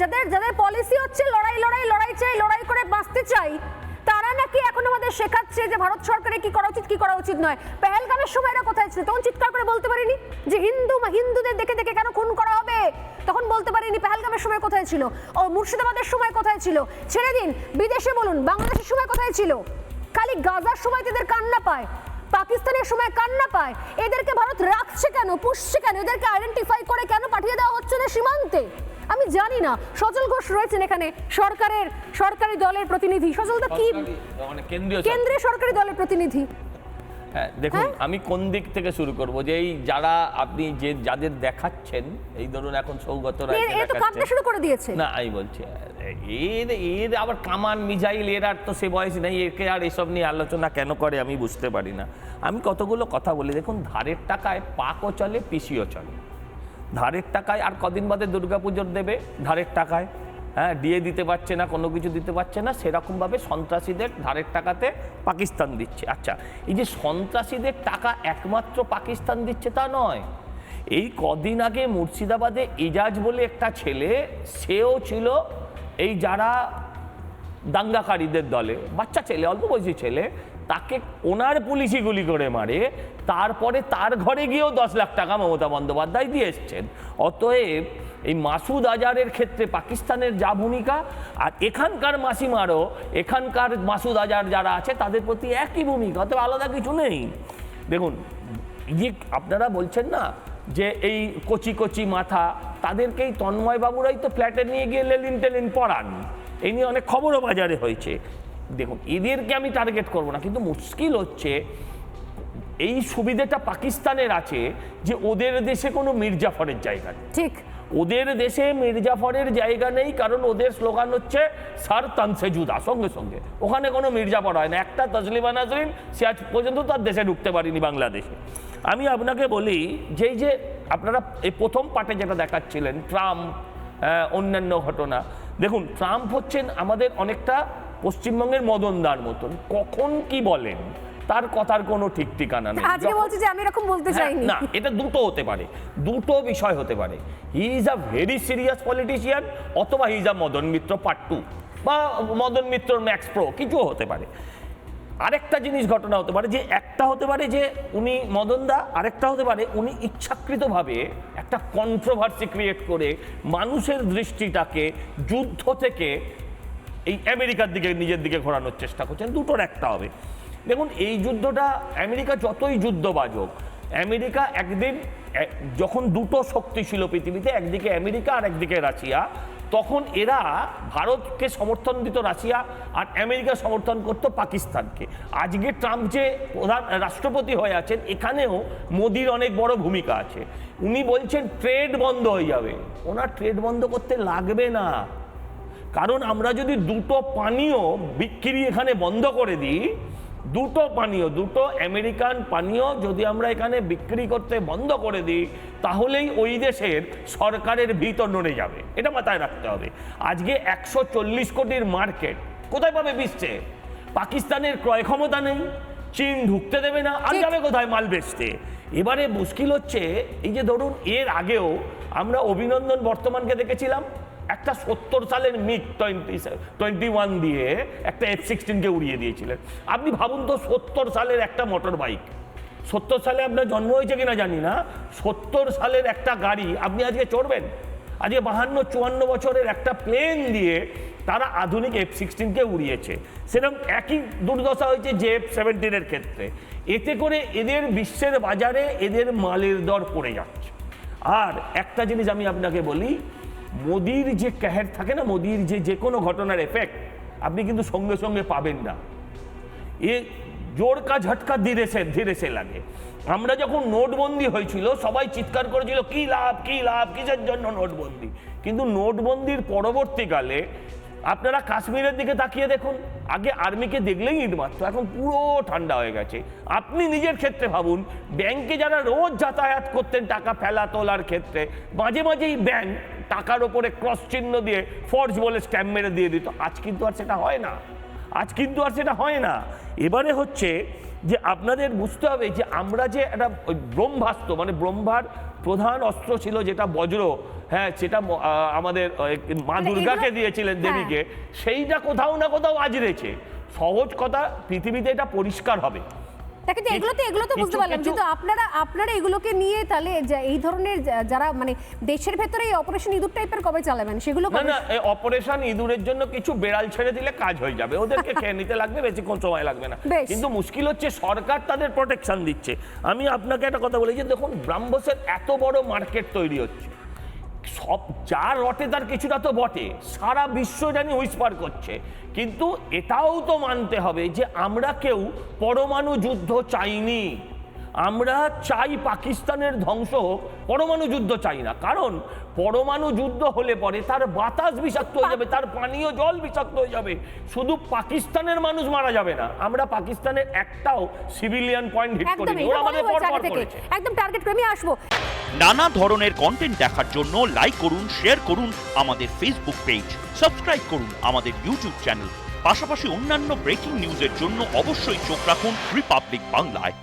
যাদের যাদের পলিসি হচ্ছে লড়াই লড়াই লড়াই চাই, লড়াই করে বাঁচতে চাই, তারা নাকি এখন আমাদের শেখাচ্ছে যে ভারত সরকারের কি করা উচিত, কি করা উচিত নয়। পেহেলগামের সময় এরা কোথায় ছিল? তখন চিৎকার করে বলতে পারিনি যে হিন্দু, হিন্দুদের দেখে দেখে কেন খুন করা হবে? তখন বলতে পারিনি পেহেলগামের সময় কোথায় ছিল? ও মুর্শিদাবাদের সময় কোথায় ছিল? ছেড়ে দিন, বিদেশে বলুন, বাংলাদেশের সময় কোথায় ছিল? খালি গাজার সময় তাদের কান্না পায়, পাকিস্তানের সময় কান্না পায়। এদেরকে ভারত রাখছে কেন, পুষছে কেন? এদেরকে আইডেন্টিফাই করে কেন পাঠিয়ে দেওয়া হচ্ছে না সীমান্তে? আমি জানি না। সজল ঘোষ রয়েছেন এখানে। সরকারের সরকারি দলের প্রতিনিধি। সজল দা কি মানে কেন্দ্রীয় কেন্দ্রীয় সরকারি দলের প্রতিনিধি? হ্যাঁ দেখুন আমি কোন দিক থেকে শুরু করব? যে এই যারা আপনি যে যাদের দেখাচ্ছেন এই ধরুন এখন সৌগত রায় শুরু করে দিয়েছে। না আমি বলছি এর এর আবার কামান মিজাইল এর আর তো সে বয়স নেই একে আর এসব নিয়ে আলোচনা কেন করে আমি বুঝতে পারি না। আমি কতগুলো কথা বলি। দেখুন ধারের টাকায় পাকও চলে পিসিও চলে। ধারের টাকায় আর কদিন বাদে দুর্গাপুজোর দেবে ধারের টাকায়। হ্যাঁ দিয়ে দিতে পারছে না, কোনো কিছু দিতে পারছে না, সেরকমভাবে সন্ত্রাসীদের ধারের টাকাতে পাকিস্তান দিচ্ছে। আচ্ছা এই যে সন্ত্রাসীদের টাকা একমাত্র পাকিস্তান দিচ্ছে তা নয়, এই কদিন আগে মুর্শিদাবাদে এজাজ বলে একটা ছেলে, সেও ছিল এই যারা দাঙ্গাকারীদের দলে, বাচ্চা ছেলে, অল্প বয়সী ছেলে তাকে ওনার পুলিশি গুলি করে মারে, তারপরে তার ঘরে গিয়েও দশ লাখ টাকা মমতা বন্দ্যোপাধ্যায় দিয়ে এসছেন। অতএব এই মাসুদ আজারের ক্ষেত্রে পাকিস্তানের যা ভূমিকা, আর এখানকার মাসিমারও, এখানকার মাসুদ আজার যারা আছে, তাদের প্রতি একই ভূমিকা, অতএব আলাদা কিছু নেই। দেখুন, যে আপনারা বলছেন না যে এই কচি কচি মাথা, তাদেরকেই তন্ময় বাবুরাই তো ফ্ল্যাটে নিয়ে গিয়ে লেলিন টেলিন পড়ান। এই নিয়ে অনেক খবরও বাজারে হয়েছে। দেখুন এদেরকে আমি টার্গেট করব না কিন্তু মুশকিল হচ্ছে এই সুবিধাটা পাকিস্তানের আছে যে ওদের দেশে কোনো মির্জাফরের জায়গা নেই। ঠিক। ওদের দেশে মির্জাফরের জায়গা নেই কারণ ওদের স্লোগান হচ্ছে সার তানসে জুদা সঙ্গে সঙ্গে। ওখানে কোনো মির্জাফর হয় না। একটা তসলিমা নাজরিন সে আজ পর্যন্ত তার দেশে ঢুকতে পারিনি বাংলাদেশে। আমি আপনাকে বলি যেই যে আপনারা এই প্রথম পার্টে যেটা দেখাচ্ছিলেন ট্রাম্প অন্যান্য ঘটনা। দেখুন ট্রাম্প হচ্ছেন আমাদের অনেকটা পশ্চিমবঙ্গের মদনদার মতন কখন কি বলেন তার কথার কোনো ঠিক ঠিকানা নেই। আজকে বলছি যে আমি এরকম বলতে হ্যাঁ, চাইনি। না এটা দুটো হতে পারে দুটো বিষয় হতে পারে। He is a very serious politician অথবা he is a Madan Mitra part two বা মদন মিত্র ম্যাক্স প্রো কিছু হতে পারে। আরেকটা জিনিস ঘটনা হতে পারে যে একটা হতে পারে যে উনি মদনদা আরেকটা হতে পারে উনি ইচ্ছাকৃতভাবে একটা কন্ট্রোভার্সি ক্রিয়েট করে মানুষের দৃষ্টিটাকে যুদ্ধ থেকে এই আমেরিকার দিকে, নিজের দিকে ঘোরানোর চেষ্টা করছেন। দুটোর একটা হবে। দেখুন, এই যুদ্ধটা আমেরিকা যতই যুদ্ধ বাজক, আমেরিকা একদিন যখন দুটো শক্তি ছিল পৃথিবীতে, একদিকে আমেরিকা আর একদিকে রাশিয়া, তখন এরা ভারতকে সমর্থন দিত রাশিয়া আর আমেরিকা সমর্থন করত পাকিস্তানকে। আজকে ট্রাম্প যে প্রধান রাষ্ট্রপতি হয়ে আছেন, এখানেও মোদির অনেক বড় ভূমিকা আছে। উনি বলছেন, ট্রেড বন্ধ হয়ে যাবে। ওনার ট্রেড বন্ধ করতে লাগবে না। কারণ আমরা যদি দুটো পানীয় বিক্রি এখানে বন্ধ করে দিই দুটো পানীয় দুটো আমেরিকান পানীয় যদি আমরা এখানে বিক্রি করতে বন্ধ করে দিই তাহলেই ওই দেশের সরকারের ভিত নড়ে যাবে। এটা মাথায় রাখতে হবে। আজকে একশো চল্লিশ কোটির মার্কেট কোথায় পাবে বিশ্বে? পাকিস্তানের ক্রয় ক্ষমতা নেই চীন ঢুকতে দেবে না আর যাবে কোথায়? মাল বেচতে। এবারে মুশকিল হচ্ছে এই যে ধরুন এর আগেও আমরা অভিনন্দন বর্তমানকে দেখেছিলাম একটা সত্তর সালের মিগ টোয়েন্টি টোয়েন্টি ওয়ান দিয়ে একটা এফ সিক্সটিনকে উড়িয়ে দিয়েছিলেন। আপনি ভাবুন তো, সত্তর সালের একটা মোটর বাইক সত্তর সালে আপনার জন্ম হয়েছে কিনা জানি না। সত্তর সালের একটা গাড়ি, আপনি আজকে চড়বেন? আজকে বাহান্ন, চুয়ান্ন বছরের একটা প্লেন দিয়ে তারা আধুনিক এফ সিক্সটিনকে উড়িয়েছে। সেরকম একই দুর্দশা হয়েছে যে এফ সেভেন্টিনের ক্ষেত্রে। এতে করে এদের বিশ্বের বাজারে এদের মালের দর পড়ে যাচ্ছে। আর একটা জিনিস আমি আপনাকে বলি মোদির যে ক্যাহের থাকে না, মোদির যে যে কোনো ঘটনার এফেক্ট আপনি কিন্তু সঙ্গে সঙ্গে পাবেন না। এ জোর কা ঝটকা ধীরে সে ধীরে সে লাগে। আমরা যখন নোটবন্দি হয়েছিল, সবাই চিৎকার করেছিল, কি লাভ কি লাভ, কিসের জন্য নোটবন্দি? কিন্তু নোটবন্দির পরবর্তীকালে আপনারা কাশ্মীরের দিকে তাকিয়ে দেখুন। আগে আর্মিকে দেখলেই ইট মারতো, এখন পুরো ঠান্ডা হয়ে গেছে। আপনি নিজের ক্ষেত্রে ভাবুন, ব্যাংকে যারা রোজ যাতায়াত করতেন টাকা ফেলা তোলার ক্ষেত্রে, মাঝে মাঝেই ব্যাংক টাকার ওপরে ক্রস চিহ্ন দিয়ে ফর্জ বলে স্ট্যাম্প মেরে দিয়ে দিত। আজ কিন্তু আর সেটা হয় না। আজ কিন্তু আর সেটা হয় না। এবারে হচ্ছে যে আপনাদের বুঝতে হবে যে আমরা যে একটা ওই ব্রহ্মাস্ত্র মানে ব্রহ্মার প্রধান অস্ত্র ছিল যেটা বজ্র হ্যাঁ সেটা আমাদের মা মানে দুর্গাকে দিয়েছিলেন হ্যাঁ। দেবীকে সেইটা কোথাও না কোথাও আজরেছে সহজ কথা পৃথিবীতে এটা পরিষ্কার হবে। তা কিন্তু এগুলো তো এগুলো তো বুঝতে পারলাম। কিন্তু আপনারা আপনারা এগুলোকে নিয়ে তাহলে এই ধরনের যারা মানে দেশের ভেতরে এই অপারেশন ইঁদুর টাইপের কবে চালাবেন? সেগুলো না না অপারেশন ইঁদুরের জন্য কিছু বেড়াল ছেড়ে দিলে কাজ হয়ে যাবে। ওদেরকে খেয়ে নিতে লাগবে বেশিক্ষণ সময় লাগবে না। কিন্তু মুশকিল হচ্ছে সরকার তাদের প্রোটেকশন দিচ্ছে। আমি আপনাকে একটা কথা বলি যে দেখুন ব্রাহ্মসের এত বড় মার্কেট তৈরি হচ্ছে। সব যা রটে তার কিছুটা তো বটে। সারা বিশ্ব জানি উইস্পার করছে। কিন্তু এটাও তো মানতে হবে যে আমরা কেউ পরমাণু যুদ্ধ চাইনি। আমরা চাই পাকিস্তানের ধ্বংস হোক, পরমাণু যুদ্ধ চাই না। কারণ পরমাণু যুদ্ধ হলে পরে তার বাতাস বিষাক্ত হয়ে যাবে তার পানীয় জল বিষাক্ত হয়ে যাবে। শুধু পাকিস্তানের মানুষ মারা যাবে না আমরা পাকিস্তানের একটাও সিভিলিয়ান পয়েন্ট হিট এটা ওরা আমাদের পর আগে করেছে। একদম টার্গেট করে আমি আসব। নানা ধরনের কন্টেন্ট দেখার জন্য লাইক করুন শেয়ার করুন আমাদের ফেসবুক পেজ সাবস্ক্রাইব করুন আমাদের ইউটিউব চ্যানেল পাশাপাশি অন্যান্য ব্রেকিং নিউজের জন্য অবশ্যই চোখ রাখুন রিপাবলিক বাংলায়